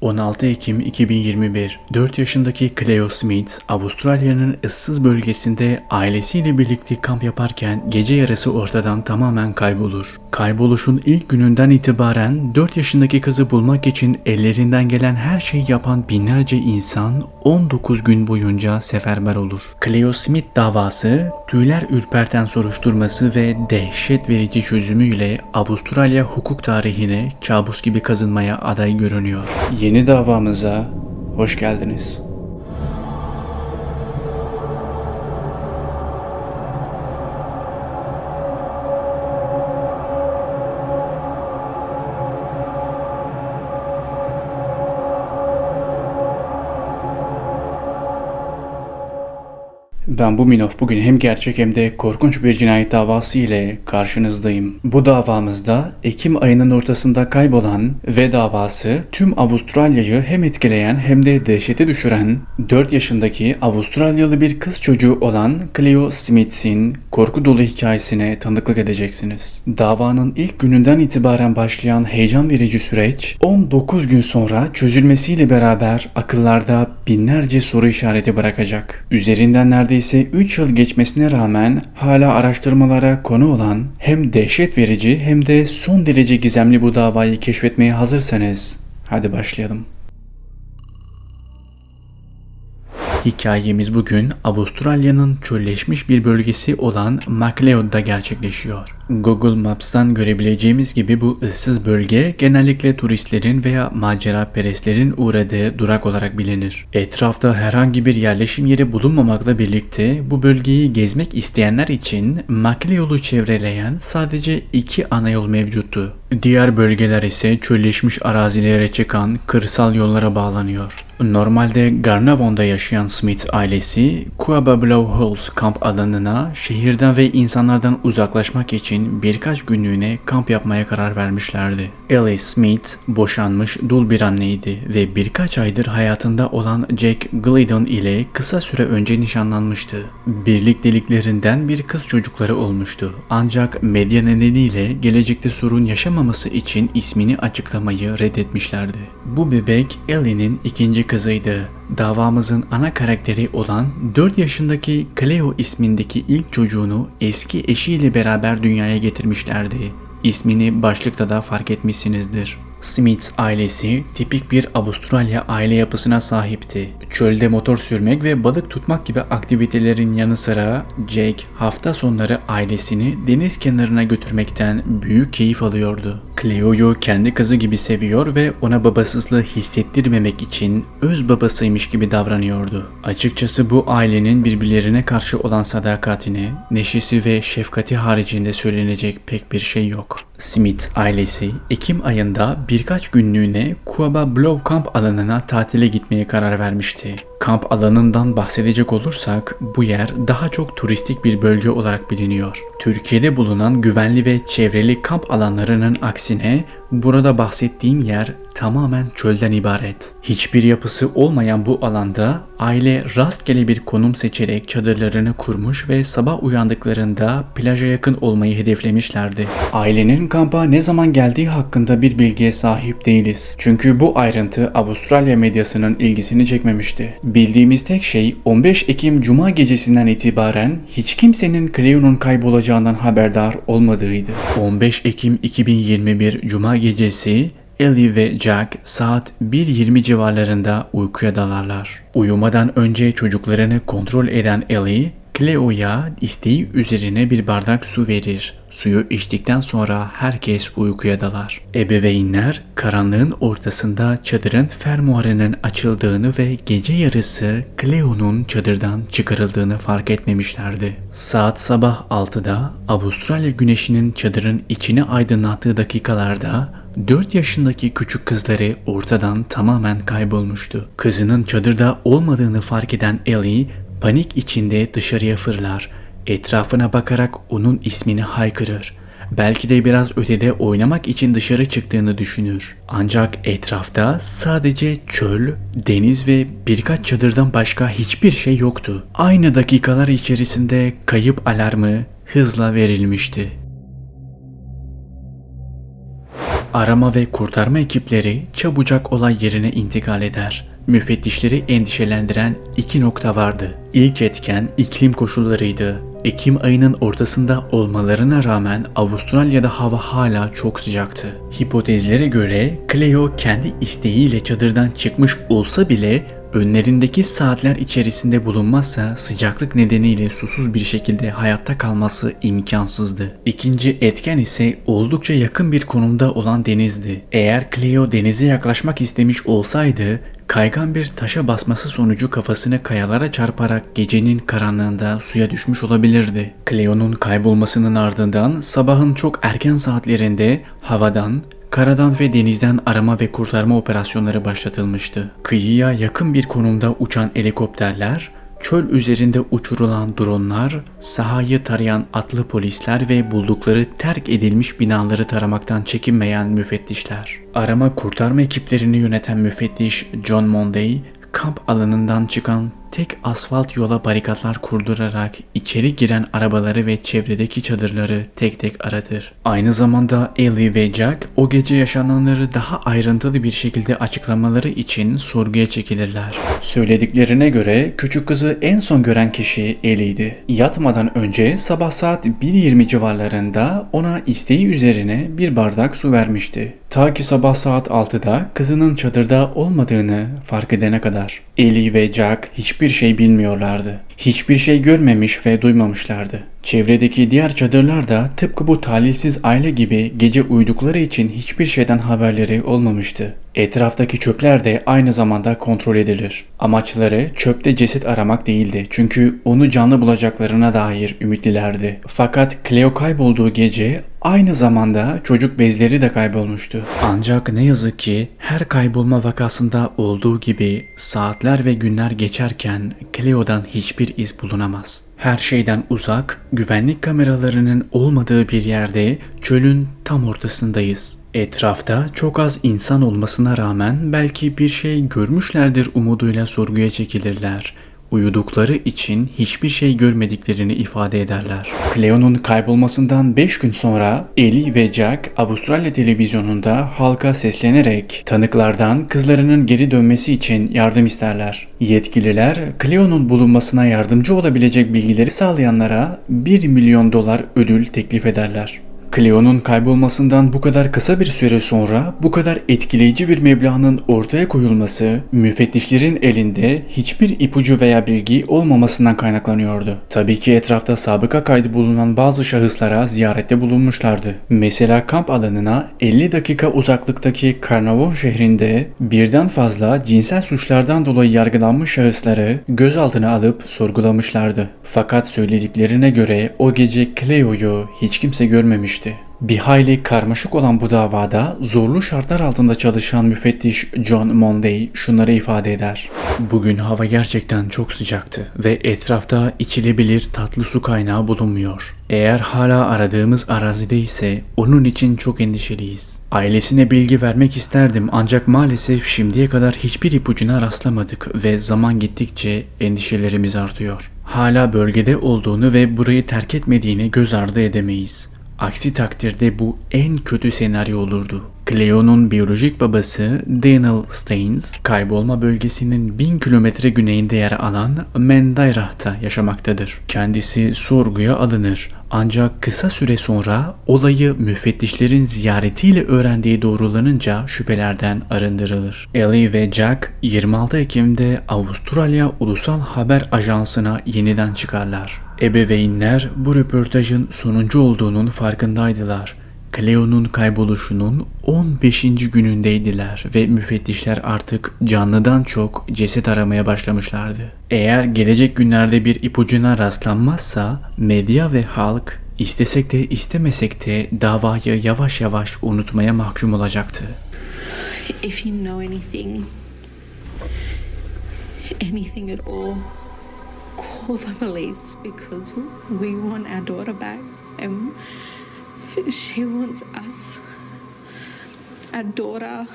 16 Ekim 2021 4 yaşındaki Cleo Smith, Avustralya'nın ıssız bölgesinde ailesiyle birlikte kamp yaparken gece yarısı ortadan tamamen kaybolur. Kayboluşun ilk gününden itibaren 4 yaşındaki kızı bulmak için ellerinden gelen her şeyi yapan binlerce insan 19 gün boyunca seferber olur. Cleo Smith davası, tüyler ürperten soruşturması ve dehşet verici çözümüyle Avustralya hukuk tarihine kabus gibi kazınmaya aday görünüyor. Yeni davamıza hoş geldiniz. Ben bu Minof bugün hem gerçek hem de korkunç bir cinayet davası ile karşınızdayım. Bu davamızda Ekim ayının ortasında kaybolan ve davası tüm Avustralya'yı hem etkileyen hem de dehşete düşüren 4 yaşındaki Avustralyalı bir kız çocuğu olan Cleo Smith'in korku dolu hikayesine tanıklık edeceksiniz. Davanın ilk gününden itibaren başlayan heyecan verici süreç 19 gün sonra çözülmesiyle beraber akıllarda binlerce soru işareti bırakacak. Üzerinden neredeyse 3 yıl geçmesine rağmen hala araştırmalara konu olan hem dehşet verici hem de son derece gizemli bu davayı keşfetmeye hazırsanız hadi başlayalım. Hikayemiz bugün Avustralya'nın çölleşmiş bir bölgesi olan MacLeod'da gerçekleşiyor. Google Maps'tan görebileceğimiz gibi bu ıssız bölge genellikle turistlerin veya macera perestlerin uğradığı durak olarak bilinir. Etrafta herhangi bir yerleşim yeri bulunmamakla birlikte bu bölgeyi gezmek isteyenler için MacLeod'u çevreleyen sadece iki ana yol mevcuttu. Diğer bölgeler ise çölleşmiş arazilere çıkan kırsal yollara bağlanıyor. Normalde Garnavon'da yaşayan Smith ailesi Quabablow Halls kamp alanına şehirden ve insanlardan uzaklaşmak için birkaç günlüğüne kamp yapmaya karar vermişlerdi. Ellie Smith boşanmış dul bir anneydi ve birkaç aydır hayatında olan Jack Glidden ile kısa süre önce nişanlanmıştı. Birlikteliklerinden bir kız çocukları olmuştu. Ancak medya nedeniyle gelecekte sorun yaşamaması için ismini açıklamayı reddetmişlerdi. Bu bebek Ellie'nin ikinci kızıydı. Davamızın ana karakteri olan 4 yaşındaki Cleo ismindeki ilk çocuğunu eski eşiyle beraber dünyaya getirmişlerdi. İsmini başlıkta da fark etmişsinizdir. Smith ailesi tipik bir Avustralya aile yapısına sahipti. Çölde motor sürmek ve balık tutmak gibi aktivitelerin yanı sıra Jake hafta sonları ailesini deniz kenarına götürmekten büyük keyif alıyordu. Cleo'yu kendi kızı gibi seviyor ve ona babasızlığı hissettirmemek için öz babasıymış gibi davranıyordu. Açıkçası bu ailenin birbirlerine karşı olan sadakatine, neşesi ve şefkati haricinde söylenecek pek bir şey yok. Smith ailesi Ekim ayında birkaç günlüğüne Kuaba Blow kamp alanına tatile gitmeye karar vermişti. Kamp alanından bahsedecek olursak bu yer daha çok turistik bir bölge olarak biliniyor. Türkiye'de bulunan güvenli ve çevreli kamp alanlarının aksine burada bahsettiğim yer tamamen çölden ibaret. Hiçbir yapısı olmayan bu alanda aile rastgele bir konum seçerek çadırlarını kurmuş ve sabah uyandıklarında plaja yakın olmayı hedeflemişlerdi. Ailenin kampa ne zaman geldiği hakkında bir bilgiye sahip değiliz. Çünkü bu ayrıntı Avustralya medyasının ilgisini çekmemişti. Bildiğimiz tek şey 15 Ekim Cuma gecesinden itibaren hiç kimsenin Cleo'nun kaybolacağından haberdar olmadığıydı. 15 Ekim 2021 Cuma gecesi Ellie ve Jack saat 1.20 civarlarında uykuya dalarlar. Uyumadan önce çocuklarını kontrol eden Ellie, Cleo'ya isteği üzerine bir bardak su verir. Suyu içtikten sonra herkes uykuya dalar. Ebeveynler karanlığın ortasında çadırın fermuarının açıldığını ve gece yarısı Cleo'nun çadırdan çıkarıldığını fark etmemişlerdi. Saat sabah 6'da Avustralya güneşinin çadırın içini aydınlattığı dakikalarda 4 yaşındaki küçük kızları ortadan tamamen kaybolmuştu. Kızının çadırda olmadığını fark eden Ellie panik içinde dışarıya fırlar. Etrafına bakarak onun ismini haykırır. Belki de biraz ötede oynamak için dışarı çıktığını düşünür. Ancak etrafta sadece çöl, deniz ve birkaç çadırdan başka hiçbir şey yoktu. Aynı dakikalar içerisinde kayıp alarmı hızla verilmişti. Arama ve kurtarma ekipleri çabucak olay yerine intikal eder. Müfettişleri endişelendiren iki nokta vardı. İlk etken iklim koşullarıydı. Ekim ayının ortasında olmalarına rağmen Avustralya'da hava hala çok sıcaktı. Hipotezlere göre Cleo kendi isteğiyle çadırdan çıkmış olsa bile önlerindeki saatler içerisinde bulunmazsa sıcaklık nedeniyle susuz bir şekilde hayatta kalması imkansızdı. İkinci etken ise oldukça yakın bir konumda olan denizdi. Eğer Cleo denize yaklaşmak istemiş olsaydı Kaygan bir taşa basması sonucu kafasını kayalara çarparak gecenin karanlığında suya düşmüş olabilirdi. Cleo'nun kaybolmasının ardından sabahın çok erken saatlerinde havadan, karadan ve denizden arama ve kurtarma operasyonları başlatılmıştı. Kıyıya yakın bir konumda uçan helikopterler, çöl üzerinde uçurulan dronlar, sahayı tarayan atlı polisler ve buldukları terk edilmiş binaları taramaktan çekinmeyen müfettişler. Arama kurtarma ekiplerini yöneten müfettiş John Monday, kamp alanından çıkan tek asfalt yola barikatlar kurdurarak içeri giren arabaları ve çevredeki çadırları tek tek aradır. Aynı zamanda Ellie ve Jack o gece yaşananları daha ayrıntılı bir şekilde açıklamaları için sorguya çekilirler. Söylediklerine göre küçük kızı en son gören kişi Ellie'ydi. Yatmadan önce sabah saat 1.20 civarlarında ona isteği üzerine bir bardak su vermişti. Ta ki sabah saat 6'da kızının çadırda olmadığını fark edene kadar. Ellie ve Jack hiçbir şey bilmiyorlardı. Hiçbir şey görmemiş ve duymamışlardı. Çevredeki diğer çadırlar da tıpkı bu talihsiz aile gibi gece uyudukları için hiçbir şeyden haberleri olmamıştı. Etraftaki çöpler de aynı zamanda kontrol edilir. Amaçları çöpte ceset aramak değildi çünkü onu canlı bulacaklarına dair ümitlilerdi. Fakat Cleo kaybolduğu gece aynı zamanda çocuk bezleri de kaybolmuştu. Ancak ne yazık ki her kaybolma vakasında olduğu gibi saatler ve günler geçerken Cleo'dan hiçbir iz bulunamaz. Her şeyden uzak, güvenlik kameralarının olmadığı bir yerde çölün tam ortasındayız. Etrafta çok az insan olmasına rağmen belki bir şey görmüşlerdir umuduyla sorguya çekilirler. Uyudukları için hiçbir şey görmediklerini ifade ederler. Cleo'nun kaybolmasından 5 gün sonra Ellie ve Jack Avustralya televizyonunda halka seslenerek tanıklardan kızlarının geri dönmesi için yardım isterler. Yetkililer Cleo'nun bulunmasına yardımcı olabilecek bilgileri sağlayanlara 1 milyon dolar ödül teklif ederler. Cleo'nun kaybolmasından bu kadar kısa bir süre sonra bu kadar etkileyici bir meblağın ortaya koyulması müfettişlerin elinde hiçbir ipucu veya bilgi olmamasından kaynaklanıyordu. Tabii ki etrafta sabıka kaydı bulunan bazı şahıslara ziyarette bulunmuşlardı. Mesela kamp alanına 50 dakika uzaklıktaki Carnarvon şehrinde birden fazla cinsel suçlardan dolayı yargılanmış şahısları gözaltına alıp sorgulamışlardı. Fakat söylediklerine göre o gece Cleo'yu hiç kimse görmemişti. Bir hayli karmaşık olan bu davada zorlu şartlar altında çalışan müfettiş John Monday şunları ifade eder. Bugün hava gerçekten çok sıcaktı ve etrafta içilebilir tatlı su kaynağı bulunmuyor. Eğer hala aradığımız arazide ise onun için çok endişeliyiz. Ailesine bilgi vermek isterdim ancak maalesef şimdiye kadar hiçbir ipucuna rastlamadık ve zaman gittikçe endişelerimiz artıyor. Hala bölgede olduğunu ve burayı terk etmediğini göz ardı edemeyiz. Aksi takdirde bu en kötü senaryo olurdu. Cleo'nun biyolojik babası Daniel Staines, kaybolma bölgesinin 1000 kilometre güneyinde yer alan Mendayrah'ta yaşamaktadır. Kendisi sorguya alınır ancak kısa süre sonra olayı müfettişlerin ziyaretiyle öğrendiği doğrulanınca şüphelerden arındırılır. Ellie ve Jack 26 Ekim'de Avustralya Ulusal Haber Ajansı'na yeniden çıkarlar. Ebeveynler bu röportajın sonuncu olduğunun farkındaydılar. Cleo'nun kayboluşunun 15. günündeydiler ve müfettişler artık canlıdan çok ceset aramaya başlamışlardı. Eğer gelecek günlerde bir ipucuna rastlanmazsa medya ve halk istesek de istemesek de davayı yavaş yavaş unutmaya mahkum olacaktı. If you know anything, anything at all, call the police because we want our daughter back and she wants us. Our daughter,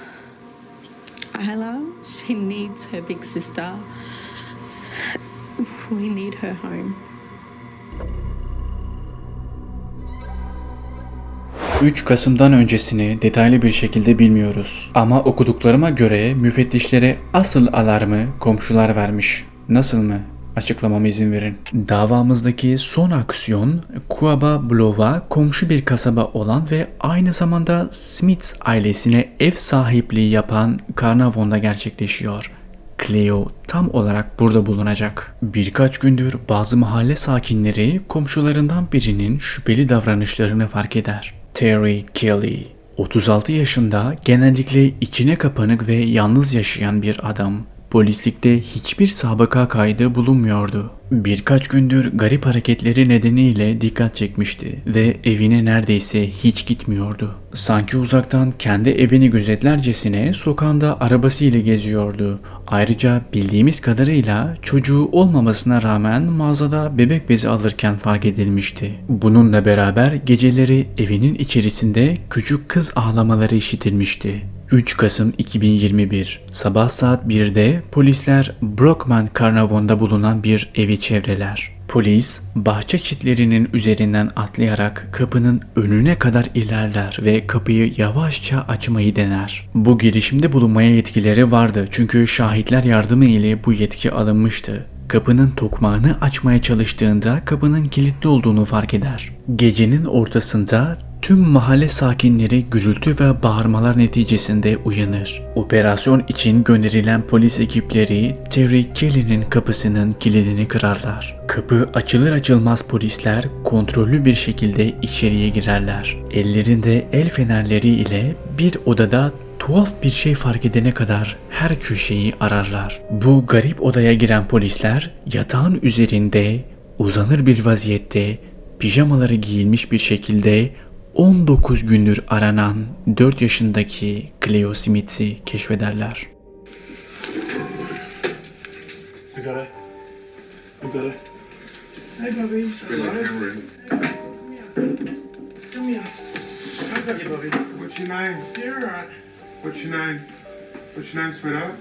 Isla, she needs her big sister. We need her home. 3 Kasım'dan öncesini detaylı bir şekilde bilmiyoruz. Ama okuduklarıma göre müfettişlere asıl alarmı komşular vermiş. Nasıl mı? Açıklamama izin verin. Davamızdaki son aksiyon Kuaba Blova komşu bir kasaba olan ve aynı zamanda Smith ailesine ev sahipliği yapan Carnarvon'da gerçekleşiyor. Cleo tam olarak burada bulunacak. Birkaç gündür bazı mahalle sakinleri komşularından birinin şüpheli davranışlarını fark eder. Terry Kelly 36 yaşında genellikle içine kapanık ve yalnız yaşayan bir adam. Polislikte hiçbir sabıka kaydı bulunmuyordu. Birkaç gündür garip hareketleri nedeniyle dikkat çekmişti ve evine neredeyse hiç gitmiyordu. Sanki uzaktan kendi evini gözetlercesine sokağında arabasıyla geziyordu. Ayrıca bildiğimiz kadarıyla çocuğu olmamasına rağmen mağazada bebek bezi alırken fark edilmişti. Bununla beraber geceleri evinin içerisinde küçük kız ağlamaları işitilmişti. 3 Kasım 2021 sabah saat 1'de polisler Brockman Carnarvon'da bulunan bir evi çevreler. Polis bahçe çitlerinin üzerinden atlayarak kapının önüne kadar ilerler ve kapıyı yavaşça açmayı dener. Bu girişimde bulunmaya yetkileri vardı çünkü şahitler yardımı ile bu yetki alınmıştı. Kapının tokmağını açmaya çalıştığında kapının kilitli olduğunu fark eder. Gecenin ortasında tüm mahalle sakinleri gürültü ve bağırmalar neticesinde uyanır. Operasyon için gönderilen polis ekipleri Terry Kelly'nin kapısının kilidini kırarlar. Kapı açılır açılmaz polisler kontrollü bir şekilde içeriye girerler. Ellerinde el fenerleri ile bir odada tuhaf bir şey fark edene kadar her köşeyi ararlar. Bu garip odaya giren polisler yatağın üzerinde uzanır bir vaziyette pijamaları giyilmiş bir şekilde 19 gündür aranan 4 yaşındaki Cleo Smith'i keşfederler. We got it. We got it. Hey, Bobby. Bring the camera in. Come here. I got you, Bobby. What's your name? You're alright. What's your name? What's your name, sweetheart?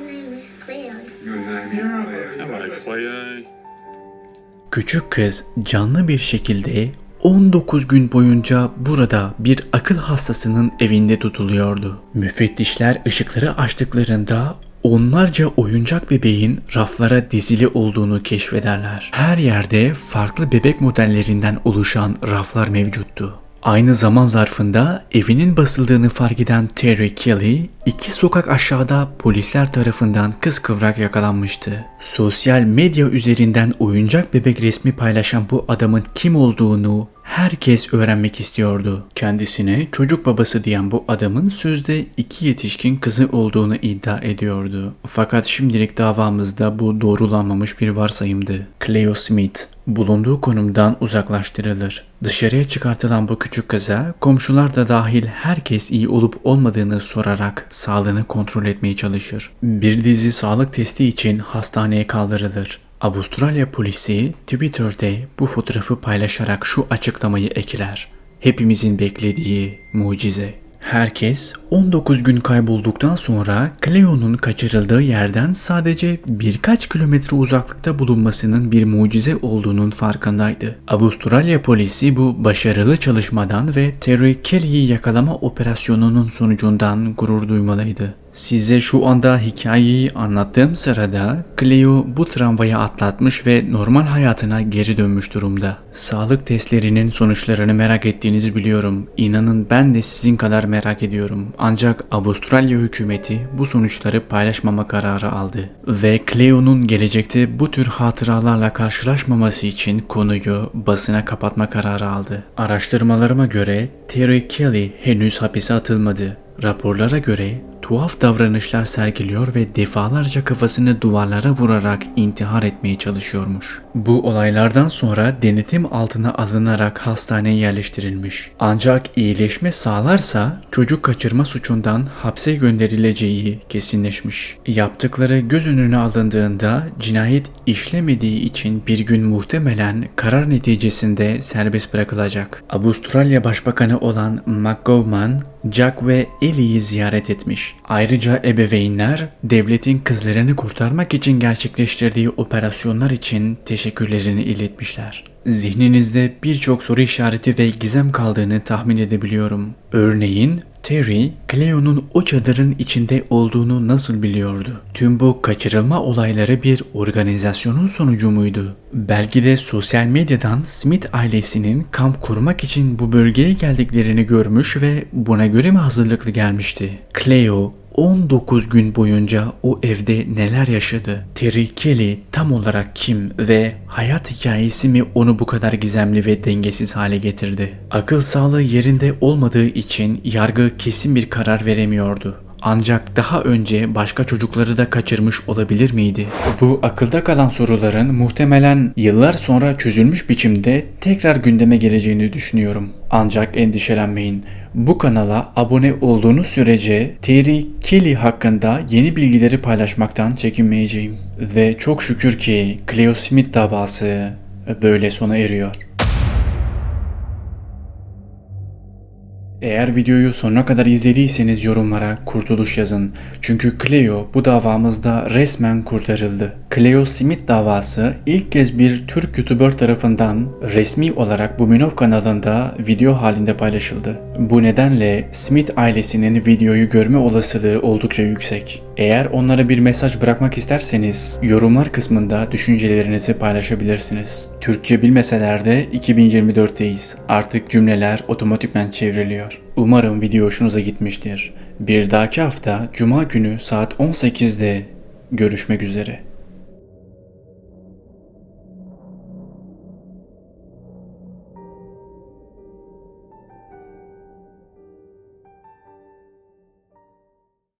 My name is Cleo. Your name is You're Leo. alright. Hello, Cleo. Küçük kız canlı bir şekilde 19 gün boyunca burada bir akıl hastasının evinde tutuluyordu. Müfettişler ışıkları açtıklarında onlarca oyuncak bebeğin raflara dizili olduğunu keşfederler. Her yerde farklı bebek modellerinden oluşan raflar mevcuttu. Aynı zaman zarfında evinin basıldığını fark eden Terry Kelly, iki sokak aşağıda polisler tarafından kıskıvrak yakalanmıştı. Sosyal medya üzerinden oyuncak bebek resmi paylaşan bu adamın kim olduğunu herkes öğrenmek istiyordu. Kendisine çocuk babası diyen bu adamın sözde iki yetişkin kızı olduğunu iddia ediyordu. Fakat şimdilik davamızda bu doğrulanmamış bir varsayımdı. Cleo Smith bulunduğu konumdan uzaklaştırılır. Dışarıya çıkartılan bu küçük kıza komşular da dahil herkes iyi olup olmadığını sorarak sağlığını kontrol etmeye çalışır. Bir dizi sağlık testi için hastaneye kaldırılır. Avustralya polisi Twitter'de bu fotoğrafı paylaşarak şu açıklamayı ekler. Hepimizin beklediği mucize. Herkes 19 gün kaybolduktan sonra Cleo'nun kaçırıldığı yerden sadece birkaç kilometre uzaklıkta bulunmasının bir mucize olduğunun farkındaydı. Avustralya polisi bu başarılı çalışmadan ve Terry Kelly'yi yakalama operasyonunun sonucundan gurur duymalıydı. Size şu anda hikayeyi anlattığım sırada Cleo bu tramvayı atlatmış ve normal hayatına geri dönmüş durumda. Sağlık testlerinin sonuçlarını merak ettiğinizi biliyorum. İnanın ben de sizin kadar merak ediyorum. Ancak Avustralya hükümeti bu sonuçları paylaşmama kararı aldı. Ve Cleo'nun gelecekte bu tür hatıralarla karşılaşmaması için konuyu basına kapatma kararı aldı. Araştırmalarıma göre Terry Kelly henüz hapise atılmadı. Raporlara göre tuhaf davranışlar sergiliyor ve defalarca kafasını duvarlara vurarak intihar etmeye çalışıyormuş. Bu olaylardan sonra denetim altına alınarak hastaneye yerleştirilmiş. Ancak iyileşme sağlarsa çocuk kaçırma suçundan hapse gönderileceği kesinleşmiş. Yaptıkları göz önüne alındığında cinayet işlemediği için bir gün muhtemelen karar neticesinde serbest bırakılacak. Avustralya Başbakanı olan McGovern Jack ve Ellie'yi ziyaret etmiş. Ayrıca ebeveynler devletin kızlarını kurtarmak için gerçekleştirdiği operasyonlar için teşekkürlerini iletmişler. Zihninizde birçok soru işareti ve gizem kaldığını tahmin edebiliyorum. Örneğin Terry, Cleo'nun o çadırın içinde olduğunu nasıl biliyordu? Tüm bu kaçırılma olayları bir organizasyonun sonucu muydu? Belki de sosyal medyadan Smith ailesinin kamp kurmak için bu bölgeye geldiklerini görmüş ve buna göre mi hazırlıklı gelmişti? Cleo 19 gün boyunca o evde neler yaşadı? Terry Kelly tam olarak kim ve hayat hikayesi mi onu bu kadar gizemli ve dengesiz hale getirdi? Akıl sağlığı yerinde olmadığı için yargı kesin bir karar veremiyordu. Ancak daha önce başka çocukları da kaçırmış olabilir miydi? Bu akılda kalan soruların muhtemelen yıllar sonra çözülmüş biçimde tekrar gündeme geleceğini düşünüyorum. Ancak endişelenmeyin. Bu kanala abone olduğunuz sürece Terry Kelly hakkında yeni bilgileri paylaşmaktan çekinmeyeceğim. Ve çok şükür ki Cleo Smith davası böyle sona eriyor. Eğer videoyu sonuna kadar izlediyseniz yorumlara kurtuluş yazın. Çünkü Cleo bu davamızda resmen kurtarıldı. Cleo Smith davası ilk kez bir Türk YouTuber tarafından resmi olarak bu Minov kanalında video halinde paylaşıldı. Bu nedenle Smith ailesinin videoyu görme olasılığı oldukça yüksek. Eğer onlara bir mesaj bırakmak isterseniz yorumlar kısmında düşüncelerinizi paylaşabilirsiniz. Türkçe bilmeseler de 2024'teyiz. Artık cümleler otomatikman çevriliyor. Umarım video hoşunuza gitmiştir. Bir dahaki hafta Cuma günü saat 18'de görüşmek üzere.